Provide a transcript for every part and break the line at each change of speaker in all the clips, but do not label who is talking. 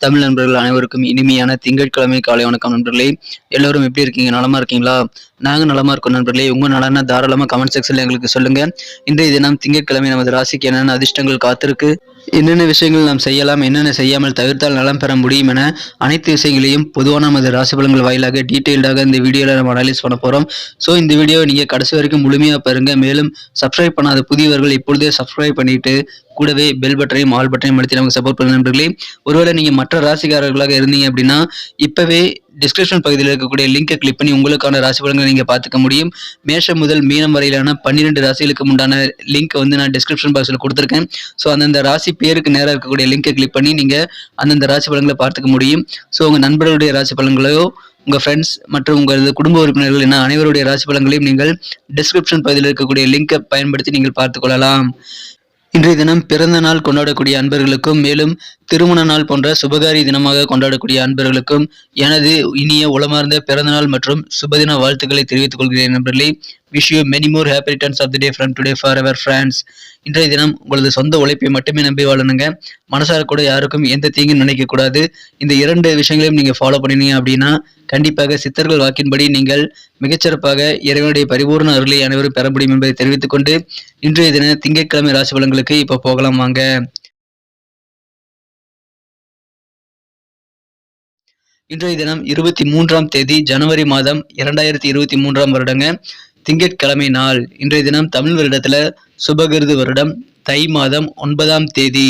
தமிழ் நண்பர்கள் அனைவருக்கும் இனிமையான திங்கட்கிழமை காலை வணக்கம் நண்பர்களே. எல்லோரும் எப்படி இருக்கீங்க? நலமா இருக்கீங்களா? நாங்க நலமா இருக்கோம் நண்பர்களே. உங்க நலன தாராளமா கமெண்ட் செக்ஷன்ல எங்களுக்கு சொல்லுங்க. இன்றைய தினம் திங்கட்கிழமை நமது ராசிக்கு என்னென்ன அதிர்ஷ்டங்கள் காத்திருக்கு? என்னென்ன விஷயங்கள் நாம் செய்யலாம்? என்னென்ன செய்யாமல் தவிர்த்தால் நலம் பெற முடியும் என அனைத்து விஷயங்களையும் பொதுவான நமது ராசி பலன்கள் வாயிலாக டீட்டெயில்டாக இந்த வீடியோவில் நம்ம அனலைஸ் பண்ண போகிறோம் ஸோ இந்த வீடியோவை நீங்கள் கடைசி வரைக்கும் முழுமையாக பாருங்கள் மேலும் சப்ஸ்கிரைப் பண்ணாத புதியவர்கள் இப்பொழுதே சப்ஸ்கிரைப் பண்ணிட்டு கூடவே பெல் பட்டனையும் ஆல் பட்டனையும் அழுத்தி நமக்கு சப்போர்ட் பண்ண நண்பர்களே. ஒருவேளை நீங்கள் மற்ற ராசிக்காரர்களாக இருந்தீங்க அப்படின்னா இப்போவே டிஸ்கிரிப்ஷன் பகுதியில் இருக்கக்கூடிய லிங்கை கிளிக் பண்ணி உங்களுக்கான ராசி பலன்களை நீங்கள் பார்த்துக்க முடியும். மேஷம் முதல் மீனம் வரையிலான பன்னிரெண்டு ராசிகளுக்கு உண்டான லிங்க் வந்து நான் டிஸ்கிரிப்ஷன் பாக்ஸில் கொடுத்துருக்கேன். ஸோ அந்தந்த ராசி பேருக்கு நேராக இருக்கக்கூடிய லிங்கை கிளிக் பண்ணி நீங்கள் அந்தந்த ராசி பலன்களை பார்த்துக்க முடியும். ஸோ உங்கள் நண்பர்களுடைய ராசி பலன்களையோ உங்கள் ஃப்ரெண்ட்ஸ் மற்றும் உங்களது குடும்ப உறுப்பினர்கள் என அனைவருடைய ராசி பலன்களையும் நீங்கள் டிஸ்கிரிப்ஷன் பகுதியில் இருக்கக்கூடிய லிங்கை பயன்படுத்தி நீங்கள் பார்த்துக்கொள்ளலாம் இன்றைய தினம் பிறந்த நாள் கொண்டாடக்கூடிய அன்பர்களுக்கும் மேலும் திருமண நாள் போன்ற சுபகாரி தினமாக கொண்டாடக்கூடிய அன்பர்களுக்கும் எனது இனிய உளமார்ந்த பிறந்தநாள் மற்றும் சுபதின வாழ்த்துக்களை தெரிவித்துக் கொள்கிறேன் நண்பர்களே. Wish you many more happy returns of the day from today for our friends இன்றைய தினம் உங்களது சொந்த உழைப்பை மட்டுமே நம்பி வாழணுங்க. மனசார கூட யாருக்கும் எந்த தீங்கும் நினைக்க கூடாது இந்த இரண்டு விஷயங்களையும் நீங்க ஃபாலோ பண்ணினீங்க அப்படின்னா கண்டிப்பாக சித்தர்கள் வாக்கின்படி நீங்கள் மிகச்சிறப்பாக இறைவனுடைய பரிபூர்ண அருளை அனைவரும் பெற முடியும் என்பதை தெரிவித்துக் கொண்டு இன்றைய தின திங்கட்கிழமை ராசி பலன்களுக்கு இப்போ போகலாம் வாங்க. இன்றைய தினம் இருபத்தி மூன்றாம் தேதி ஜனவரி மாதம் இரண்டாயிரத்தி இருபத்தி மூன்றாம் வருடங்க. திங்கட்கிழமை நாள் இன்றைய தினம் தமிழ் வருடத்துல சுபகிருது வருடம் தை மாதம் ஒன்பதாம் தேதி.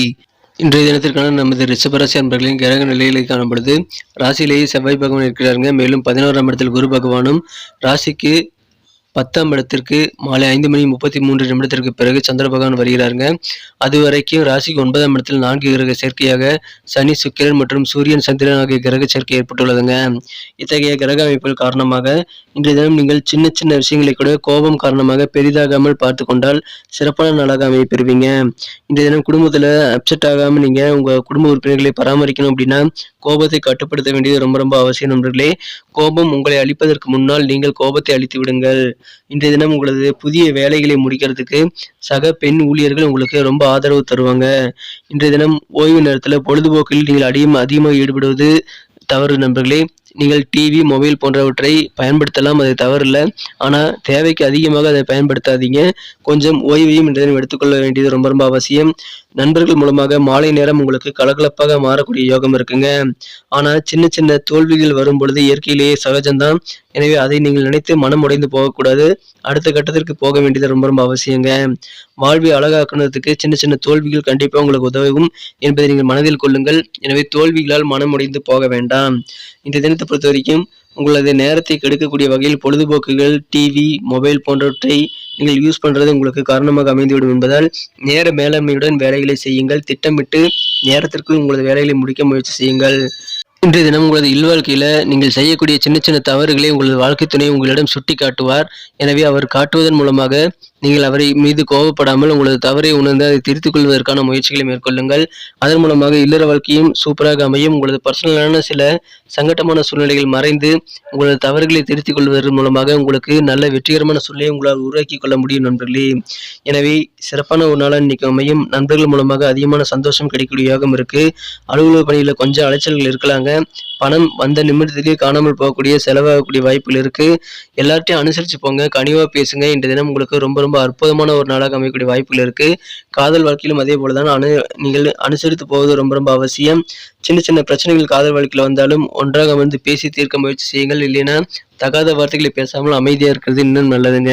இன்றைய தினத்திற்கான நமது ரிஷபராசி அன்பர்களின் கிரக நிலையிலே காணப்படுது ராசியிலேயே செவ்வாய் பகவான் இருக்கிறாருங்க. மேலும் பதினோராம் இடத்தில் குரு பகவானும் ராசிக்கு பத்தாம் இடத்திற்கு மாலை ஐந்து மணி முப்பத்தி மூன்று நிமிடத்திற்கு பிறகு சந்திர பகவான் வருகிறாருங்க. அதுவரைக்கும் ராசிக்கு ஒன்பதாம் இடத்தில் நான்கு கிரக சேர்க்கையாக சனி சுக்கிரன் மற்றும் சூரியன் சந்திரன் ஆகிய கிரக சேர்க்கை ஏற்பட்டுள்ளதுங்க. இத்தகைய கிரக அமைப்புகள் காரணமாக இன்றைய தினம் நீங்கள் சின்ன சின்ன விஷயங்களை கூட கோபம் காரணமாக பெரிதாகாமல் பார்த்து கொண்டால் சிறப்பான நாளாக அமைய பெறுவீங்க இன்றைய தினம் குடும்பத்தில் அப்செட் ஆகாமல் நீங்கள் உங்கள் குடும்ப உறுப்பினர்களை பராமரிக்கணும் அப்படின்னா கோபத்தை கட்டுப்படுத்த வேண்டியது ரொம்ப ரொம்ப அவசியம் நண்பர்களே. கோபம் உங்களை அழிப்பதற்கு முன்னால் நீங்கள் கோபத்தை அழித்து விடுங்கள். இன்றைய தினம் உங்களது புதிய வேலைகளை முடிக்கிறதுக்கு சக பெண் ஊழியர்கள் உங்களுக்கு ரொம்ப ஆதரவு தருவாங்க. இன்றைய தினம் ஓய்வு நேரத்தில் பொழுதுபோக்கில் நீங்கள் அதிகம் அதிகமாக ஈடுபடுவது தவறு நண்பர்களே. நீங்கள் டிவி மொபைல் போன்றவற்றை பயன்படுத்தலாம் அது தவறில்லை. ஆனால் தேவைக்கு அதிகமாக அதை பயன்படுத்தாதீங்க. கொஞ்சம் ஓய்வையும் இன்றைய தினம் எடுத்துக்கொள்ள வேண்டியது ரொம்ப ரொம்ப அவசியம். நண்பர்கள் மூலமாக மாலை நேரம் உங்களுக்கு கலகலப்பாக மாறக்கூடிய யோகம் இருக்குங்க. ஆனால் சின்ன சின்ன தோல்விகள் வரும் பொழுது இயற்கையிலேயே சகஜம்தான். எனவே அதை நீங்கள் நினைத்து மனம் உடைந்து போகக்கூடாது. அடுத்த கட்டத்திற்கு போக வேண்டியது ரொம்ப ரொம்ப அவசியங்க. வாழ்வை அழகாக்குனதுக்கு சின்ன சின்ன தோல்விகள் கண்டிப்பாக உங்களுக்கு உதவும் என்பதை நீங்கள் மனதில் கொள்ளுங்கள். எனவே தோல்விகளால் மனம் உடைந்து போக வேண்டாம். இந்த தினத்தை பொறுத்த வரைக்கும் உங்களது நேரத்தை கெடுக்கக்கூடிய வகையில் பொழுதுபோக்குகள் டிவி மொபைல் போன்றவற்றை நீங்கள் யூஸ் பண்ணுறது உங்களுக்கு காரணமாக அமைந்துவிடும் என்பதால் நேர மேலாண்மையுடன் வேலைகளை செய்யுங்கள். திட்டமிட்டு நேரத்திற்குள் உங்களது வேலைகளை முடிக்க முயற்சி செய்யுங்கள். இன்றைய தினம் உங்களது இல்வாழ்க்கையில் நீங்கள் செய்யக்கூடிய சின்ன சின்ன தவறுகளை உங்களது வாழ்க்கை துணை உங்களிடம் சுட்டி காட்டுவார் எனவே அவர் காட்டுவதன் மூலமாக நீங்கள் அவரை மீது கோபப்படாமல் உங்களது தவறை உணர்ந்து அதை திருத்திக் கொள்வதற்கான முயற்சிகளை மேற்கொள்ளுங்கள். அதன் மூலமாக இல்லற வாழ்க்கையும் சூப்பராக அமையும். உங்களது பர்சனலான சில சங்கட்டமான சூழ்நிலைகள் மறைந்து உங்களது தவறுகளை திருத்திக் கொள்வதன் மூலமாக உங்களுக்கு நல்ல வெற்றிகரமான சூழ்நிலையை உங்களால் உருவாக்கி கொள்ள முடியும் நண்பர்களே. எனவே சிறப்பான ஒரு நாளாக இன்னைக்கு அமையும். நண்பர்கள் மூலமாக அதிகமான சந்தோஷம் கிடைக்கக்கூடிய யோகம் இருக்கு. அலுவலக பணியில் கொஞ்சம் அலைச்சல்கள் இருக்கலாங்க. பணம் வந்த நிமிடத்துக்கு காணாமல் போகக்கூடிய செலவாகக்கூடிய வாய்ப்புகள் இருக்கு. எல்லார்ட்டையும் அனுசரிச்சு போங்க. கனிவாக பேசுங்க. இன்றைய தினம் உங்களுக்கு ரொம்ப ரொம்ப அற்புதமான ஒரு நாளாக அமையக்கூடிய வாய்ப்புகள் இருக்கு. காதல் வாழ்க்கையிலும் அதே போலதான் அனு நீங்கள் அனுசரித்து போவது ரொம்ப ரொம்ப அவசியம். சின்ன சின்ன பிரச்சனைகள் காதல் வாழ்க்கையில் வந்தாலும் ஒன்றாக வந்து பேசி தீர்க்க முயற்சி செய்யுங்கள். இல்லைன்னா தகாத வார்த்தைகளை பேசாமல் அமைதியா இருக்கிறது இன்னும் நல்லதுங்க.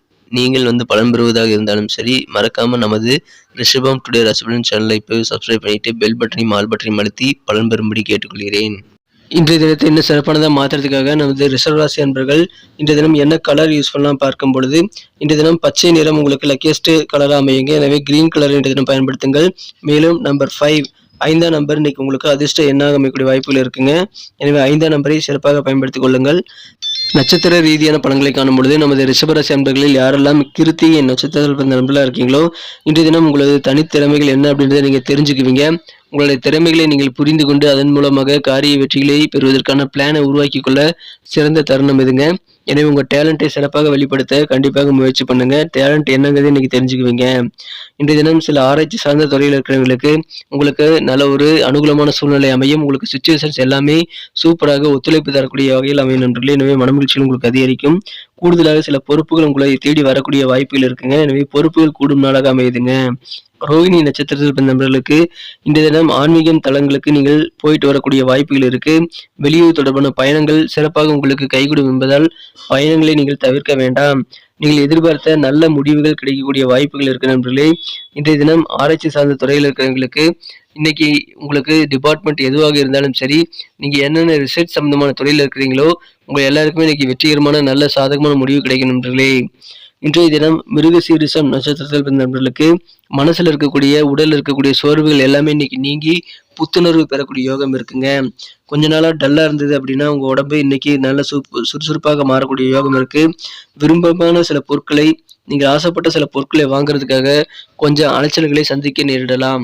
நீங்கள் வந்து பலன் பெறுவதாக இருந்தாலும் சரி மறக்காமல் நமது ரிஷபம் டுடே ரசபலன் சேனலை இப்போ சப்ஸ்கிரைப் பண்ணிட்டு பெல் பட்டனையும் ஆல் பட்டனையும் அழுத்தி பலன் பெறும்படி கேட்டுக்கொள்கிறேன்.
இன்றைய தினத்தை இன்னும் சிறப்பானதாக மாற்றுறதுக்காக நமது ரிசர்வ் ராசி அன்பர்கள் இன்றைய தினம் என்ன கலர் யூஸ் பண்ணலாம் பார்க்கும் பொழுது இன்றைய தினம் பச்சை நிறம் உங்களுக்கு லக்கியஸ்ட் கலராக அமையுங்க. எனவே கிரீன் கலர் இன்றைய தினம் பயன்படுத்துங்கள். மேலும் நம்பர் ஃபைவ் ஐந்தாம் நம்பர் இன்னைக்கு உங்களுக்கு அதிர்ஷ்ட எண்ணாக அமையக்கூடிய வாய்ப்புகள் இருக்குங்க. எனவே ஐந்தாம் நம்பரை சிறப்பாக பயன்படுத்திக் கொள்ளுங்கள். நட்சத்திர ரீதியான பலன்களை காணும் பொழுது நமது ரிஷபராசி அன்பர்களில் யாரெல்லாம் கிருத்திகை நட்சத்திரத்தில் பிறந்த நண்பர்களாக இருக்கீங்களோ இன்றைய தினம் உங்களது தனித்திறமைகள் என்ன அப்படின்றத நீங்கள் தெரிஞ்சுக்குவீங்க. உங்களுடைய திறமைகளை நீங்கள் புரிந்து கொண்டு அதன் மூலமாக காரிய வெற்றிகளை பெறுவதற்கான பிளானை உருவாக்கி கொள்ள சிறந்த தருணம் இதுங்க. எனவே உங்கள் டேலண்ட்டை சிறப்பாக வெளிப்படுத்த கண்டிப்பாக முயற்சி பண்ணுங்க. டேலண்ட் என்னங்கிறது இன்னைக்கு தெரிஞ்சுக்குவீங்க. இன்றைய தினம் சில ஆராய்ச்சி சார்ந்த துறையில் இருக்கிறவங்களுக்கு உங்களுக்கு நல்ல ஒரு அனுகூலமான சூழ்நிலை அமையும். உங்களுக்கு சுச்சுவேஷன்ஸ் எல்லாமே சூப்பராக ஒத்துழைப்பு தரக்கூடிய வகையில் அமையும் நண்பர்களே. எனவே மனமகிழ்ச்சியில் உங்களுக்கு அதிகரிக்கும். கூடுதலாக சில பொறுப்புகள் உங்களை தேடி வரக்கூடிய வாய்ப்புகள் இருக்குங்க. எனவே பொறுப்புகள் கூடும் நாளாக அமையுதுங்க. ரோகிணி நட்சத்திரத்தில் பிறந்த நபர்களுக்கு இந்த தினம் ஆன்மீகம் தலங்களுக்கு நீங்கள் போயிட்டு வரக்கூடிய வாய்ப்புகள் இருக்கு. வெளியூர் தொடர்பான பயணங்கள் சிறப்பாக உங்களுக்கு கைகூடும் என்பதால் பயணங்களை நீங்கள் தவிர்க்க வேண்டாம். நீங்கள் எதிர்பார்த்த நல்ல முடிவுகள் கிடைக்கக்கூடிய வாய்ப்புகள் இருக்கு நண்பர்களே. இன்றைய தினம் ஆராய்ச்சி சார்ந்த துறையில் இருக்கிறவங்களுக்கு இன்னைக்கு உங்களுக்கு டிபார்ட்மெண்ட் எதுவாக இருந்தாலும் சரி நீங்க என்னென்ன ரிசர்ச் சம்பந்தமான துறையில் இருக்கிறீங்களோ உங்க எல்லாருக்குமே இன்னைக்கு வெற்றிகரமான நல்ல சாதகமான முடிவு கிடைக்கும் நண்பர்களே. இன்றைய தினம் மிருக சீரிசம் நட்சத்திரத்தில் பிறந்த நண்பர்களுக்கு மனசுல இருக்கக்கூடிய உடலில் இருக்கக்கூடிய சோர்வுகள் எல்லாமே இன்னைக்கு நீங்கி புத்துணர்வு பெறக்கூடிய யோகம் இருக்குங்க. கொஞ்ச நாளா டல்லா இருந்தது அப்படின்னா உங்க உடம்பு இன்னைக்கு நல்ல சு சுறுசுறுப்பாக மாறக்கூடிய யோகம் இருக்கு. விருப்பமான சில பொருட்களை நீங்கள் ஆசைப்பட்ட சில பொருட்களை வாங்குறதுக்காக கொஞ்சம் அலைச்சல்களை சந்திக்க நேரிடலாம்.